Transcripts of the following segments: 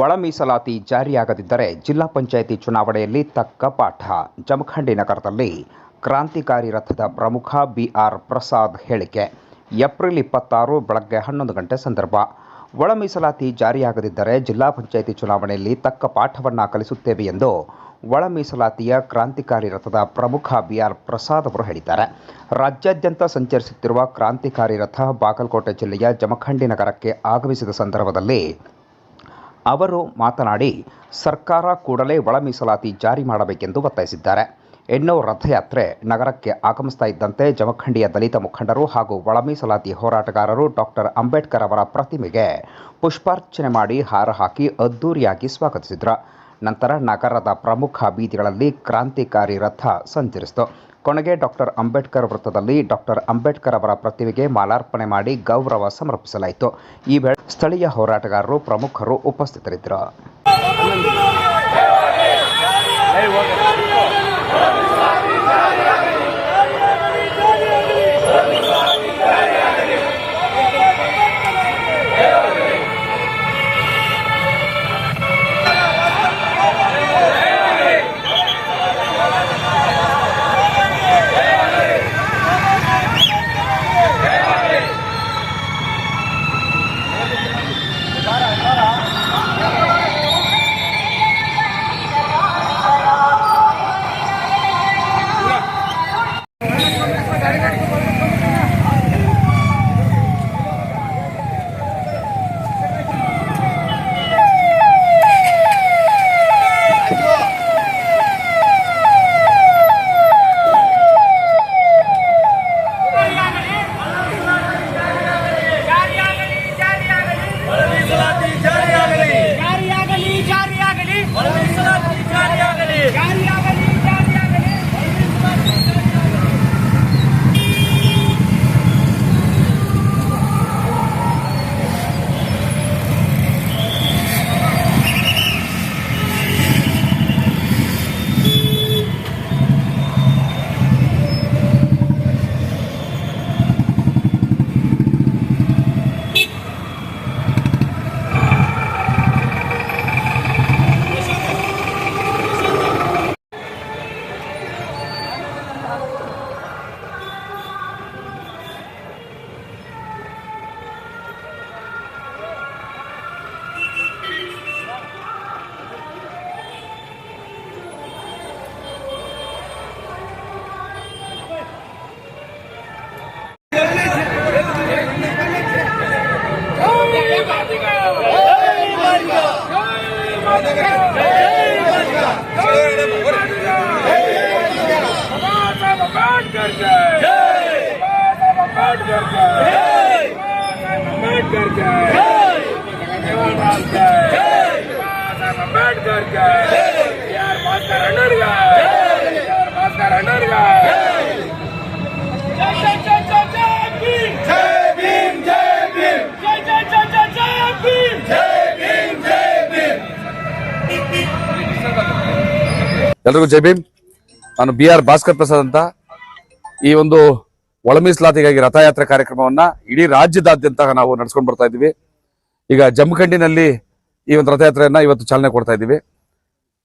ಒಳ ಮೀಸಲಾತಿ ಜಾರಿಯಾಗದಿದ್ದರೆ ಜಿಲ್ಲಾ ಪಂಚಾಯಿತಿ ಚುನಾವಣೆಯಲ್ಲಿ ತಕ್ಕ ಪಾಠ. ಜಮಖಂಡಿ ನಗರದಲ್ಲಿ ಕ್ರಾಂತಿಕಾರಿ ರಥದ ಪ್ರಮುಖ ಬಿಆರ್ ಪ್ರಸಾದ್ ಹೇಳಿಕೆ. ಏಪ್ರಿಲ್ ಇಪ್ಪತ್ತಾರು ಬೆಳಗ್ಗೆ ಹನ್ನೊಂದು ಗಂಟೆ ಸಂದರ್ಭ. ಒಳ ಮೀಸಲಾತಿ ಜಾರಿಯಾಗದಿದ್ದರೆ ಜಿಲ್ಲಾ ಪಂಚಾಯಿತಿ ಚುನಾವಣೆಯಲ್ಲಿ ತಕ್ಕ ಪಾಠವನ್ನು ಕಲಿಸುತ್ತೇವೆ ಎಂದು ಒಳ ಮೀಸಲಾತಿಯ ಕ್ರಾಂತಿಕಾರಿ ರಥದ ಪ್ರಮುಖ ಬಿಆರ್ ಪ್ರಸಾದ್ ಅವರು ಹೇಳಿದ್ದಾರೆ. ರಾಜ್ಯಾದ್ಯಂತ ಸಂಚರಿಸುತ್ತಿರುವ ಕ್ರಾಂತಿಕಾರಿ ರಥ ಬಾಗಲಕೋಟೆ ಜಿಲ್ಲೆಯ ಜಮಖಂಡಿ ನಗರಕ್ಕೆ ಆಗಮಿಸಿದ ಸಂದರ್ಭದಲ್ಲಿ ಅವರು ಮಾತನಾಡಿ, ಸರ್ಕಾರ ಕೂಡಲೇ ಒಳ ಮೀಸಲಾತಿ ಜಾರಿ ಮಾಡಬೇಕೆಂದು ಒತ್ತಾಯಿಸಿದ್ದಾರೆ. ಎನ್ನೋ ರಥಯಾತ್ರೆ ನಗರಕ್ಕೆ ಆಗಮಿಸ್ತಾ ಇದ್ದಂತೆ ಜಮಖಂಡಿಯ ದಲಿತ ಮುಖಂಡರು ಹಾಗೂ ಒಳ ಮೀಸಲಾತಿ ಹೋರಾಟಗಾರರು ಡಾಕ್ಟರ್ ಅಂಬೇಡ್ಕರ್ ಅವರ ಪ್ರತಿಮೆಗೆ ಪುಷ್ಪಾರ್ಚನೆ ಮಾಡಿ ಹಾರ ಹಾಕಿ ಅದ್ದೂರಿಯಾಗಿ ಸ್ವಾಗತಿಸಿದರು. ನಂತರ ನಗರದ ಪ್ರಮುಖ ಬೀದಿಗಳಲ್ಲಿ ಕ್ರಾಂತಿಕಾರಿ ರಥ ಸಂಚರಿಸಿತು. ಕೊನೆಗೆ ಡಾಕ್ಟರ್ ಅಂಬೇಡ್ಕರ್ ವೃತ್ತದಲ್ಲಿ ಡಾಕ್ಟರ್ ಅಂಬೇಡ್ಕರ್ ಅವರ ಪ್ರತಿಮೆಗೆ ಮಾಲಾರ್ಪಣೆ ಮಾಡಿ ಗೌರವ ಸಮರ್ಪಿಸಲಾಯಿತು. ಈ ವೇಳೆ ಸ್ಥಳೀಯ ಹೋರಾಟಗಾರರು ಪ್ರಮುಖರು ಉಪಸ್ಥಿತರಿದ್ದರು. ಎಲ್ರಿಗೂ ಜೈ ಭೀಮ್ ನಾನು ಬಿ ಆರ್ ಭಾಸ್ಕರ್ ಪ್ರಸಾದ್ ಅಂತ ಈ ಒಂದು ಒಳ ಮೀಸಲಾತಿಗಾಗಿ ರಥಯಾತ್ರೆ ಕಾರ್ಯಕ್ರಮವನ್ನ ಇಡೀ ರಾಜ್ಯದಾದ್ಯಂತ ನಾವು ನಡ್ಸ್ಕೊಂಡು ಬರ್ತಾ ಇದ್ದೀವಿ. ಈಗ ಜಮಖಂಡಿನಲ್ಲಿ ಈ ಒಂದು ರಥಯಾತ್ರೆಯನ್ನ ಇವತ್ತು ಚಾಲನೆ ಕೊಡ್ತಾ ಇದ್ದೀವಿ.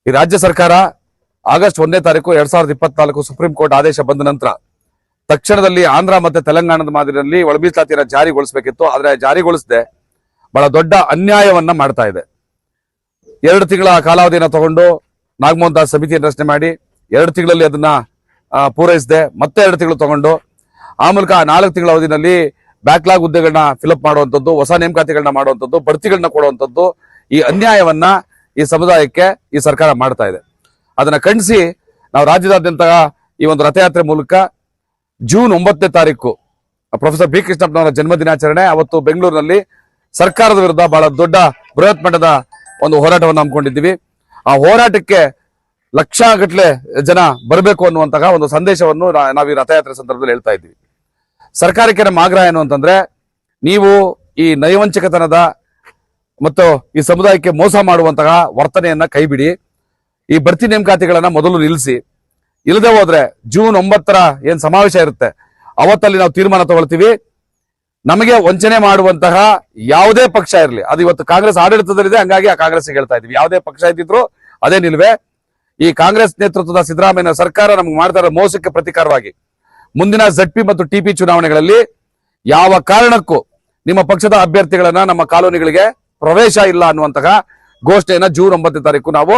ಈ ರಾಜ್ಯ ಸರ್ಕಾರ ಆಗಸ್ಟ್ ಒಂದನೇ ತಾರೀಕು ಎರಡ್ ಸಾವಿರದ ಇಪ್ಪತ್ನಾಲ್ಕು ಸುಪ್ರೀಂ ಕೋರ್ಟ್ ಆದೇಶ ಬಂದ ನಂತರ ತಕ್ಷಣದಲ್ಲಿ ಆಂಧ್ರ ಮತ್ತೆ ತೆಲಂಗಾಣದ ಮಾದರಿಯಲ್ಲಿ ಒಳ ಮೀಸಲಾತಿಯನ್ನ ಜಾರಿಗೊಳಿಸಬೇಕಿತ್ತು. ಆದ್ರೆ ಜಾರಿಗೊಳಿಸದೆ ಬಹಳ ದೊಡ್ಡ ಅನ್ಯಾಯವನ್ನ ಮಾಡ್ತಾ ಇದೆ. ಎರಡು ತಿಂಗಳ ಕಾಲಾವಧಿಯನ್ನು ತಗೊಂಡು ನಾಗಮೋಹನ್ ದಾಸ್ ಸಮಿತಿಯನ್ನು ರಚನೆ ಮಾಡಿ ಎರಡು ತಿಂಗಳಲ್ಲಿ ಅದನ್ನ ಪೂರೈಸಿದೆ ಮತ್ತೆ ಎರಡು ತಿಂಗಳು ತಗೊಂಡು, ಆ ಮೂಲಕ ನಾಲ್ಕು ತಿಂಗಳ ಅವಧಿನಲ್ಲಿ ಬ್ಯಾಕ್ಲಾಗ್ ಹುದ್ದೆಗಳನ್ನ ಫಿಲಪ್ ಮಾಡುವಂಥದ್ದು, ಹೊಸ ನೇಮಕಾತಿಗಳನ್ನ ಮಾಡುವಂಥದ್ದು ಬಡ್ತಿಗಳನ್ನ ಕೊಡುವಂಥದ್ದು ಈ ಅನ್ಯಾಯವನ್ನ ಈ ಸಮುದಾಯಕ್ಕೆ ಈ ಸರ್ಕಾರ ಮಾಡ್ತಾ ಇದೆ. ಅದನ್ನ ಖಂಡಿಸಿ ನಾವು ರಾಜ್ಯದಾದ್ಯಂತ ಈ ಒಂದು ರಥಯಾತ್ರೆ ಮೂಲಕ ಜೂನ್ ಒಂಬತ್ತನೇ ತಾರೀಕು, ಪ್ರೊಫೆಸರ್ ಬಿ ಕೃಷ್ಣಪ್ಪನವರ ಜನ್ಮ ದಿನಾಚರಣೆ ಅವತ್ತು ಬೆಂಗಳೂರಿನಲ್ಲಿ ಸರ್ಕಾರದ ವಿರುದ್ಧ ಬಹಳ ದೊಡ್ಡ ಬೃಹತ್ ಮಟ್ಟದ ಒಂದು ಹೋರಾಟವನ್ನು ಹಮ್ಮಿಕೊಂಡಿದ್ದೀವಿ. ಆ ಹೋರಾಟಕ್ಕೆ ಲಕ್ಷಗಟ್ಟಲೆ ಜನ ಬರಬೇಕು ಅನ್ನುವಂತಹ ಒಂದು ಸಂದೇಶವನ್ನು ನಾವು ಈ ರಥಯಾತ್ರೆ ಸಂದರ್ಭದಲ್ಲಿ ಹೇಳ್ತಾ ಇದ್ದೀವಿ. ಸರ್ಕಾರಕ್ಕೆ ನಮ್ಮ ಆಗ್ರಹ ಏನು ಅಂತಂದ್ರೆ, ನೀವು ಈ ನೈವಂಚಕತನದ ಮತ್ತು ಈ ಸಮುದಾಯಕ್ಕೆ ಮೋಸ ಮಾಡುವಂತಹ ವರ್ತನೆಯನ್ನ ಕೈಬಿಡಿ. ಈ ಬಡ್ತಿ ನೇಮಕಾತಿಗಳನ್ನ ಮೊದಲು ನಿಲ್ಲಿಸಿ ಇಲ್ಲದೆ ಹೋದ್ರೆ ಜೂನ್ ಒಂಬತ್ತರ ಏನ್ ಸಮಾವೇಶ ಇರುತ್ತೆ, ಅವತ್ತಲ್ಲಿ ನಾವು ತೀರ್ಮಾನ ತಗೊಳ್ತೀವಿ. ನಮಗೆ ವಂಚನೆ ಮಾಡುವಂತಹ ಯಾವುದೇ ಪಕ್ಷ ಇರಲಿ, ಅದು ಇವತ್ತು ಕಾಂಗ್ರೆಸ್ ಆಡಳಿತದಲ್ಲಿದೆ, ಹಂಗಾಗಿ ಆ ಕಾಂಗ್ರೆಸ್ ಹೇಳ್ತಾ ಇದೀವಿ ಯಾವುದೇ ಪಕ್ಷ ಇದ್ದಿದ್ರು ಅದೇ ನಿಲ್ವೆ. ಈ ಕಾಂಗ್ರೆಸ್ ನೇತೃತ್ವದ ಸಿದ್ದರಾಮಯ್ಯ ಸರ್ಕಾರ ನಮಗೆ ಮಾಡ್ತಾ ಮೋಸಕ್ಕೆ ಪ್ರತಿಕಾರವಾಗಿ ಮುಂದಿನ ಜಡ್ಪಿ ಮತ್ತು ಟಿಪಿ ಚುನಾವಣೆಗಳಲ್ಲಿ ಯಾವ ಕಾರಣಕ್ಕೂ ನಿಮ್ಮ ಪಕ್ಷದ ಅಭ್ಯರ್ಥಿಗಳನ್ನ ನಮ್ಮ ಕಾಲೋನಿಗಳಿಗೆ ಪ್ರವೇಶ ಇಲ್ಲ ಅನ್ನುವಂತಹ ಘೋಷಣೆಯನ್ನ ಜೂನ್ ಒಂಬತ್ತನೇ ತಾರೀಕು ನಾವು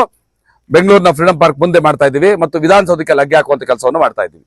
ಬೆಂಗಳೂರಿನ ಫ್ರೀಡಂ ಪಾರ್ಕ್ ಮುಂದೆ ಮಾಡ್ತಾ ಇದ್ದೀವಿ ಮತ್ತು ವಿಧಾನಸೌಧಕ್ಕೆ ಲಗ್ಗೆ ಹಾಕುವಂತ ಕೆಲಸವನ್ನು ಮಾಡ್ತಾ ಇದ್ದೀವಿ.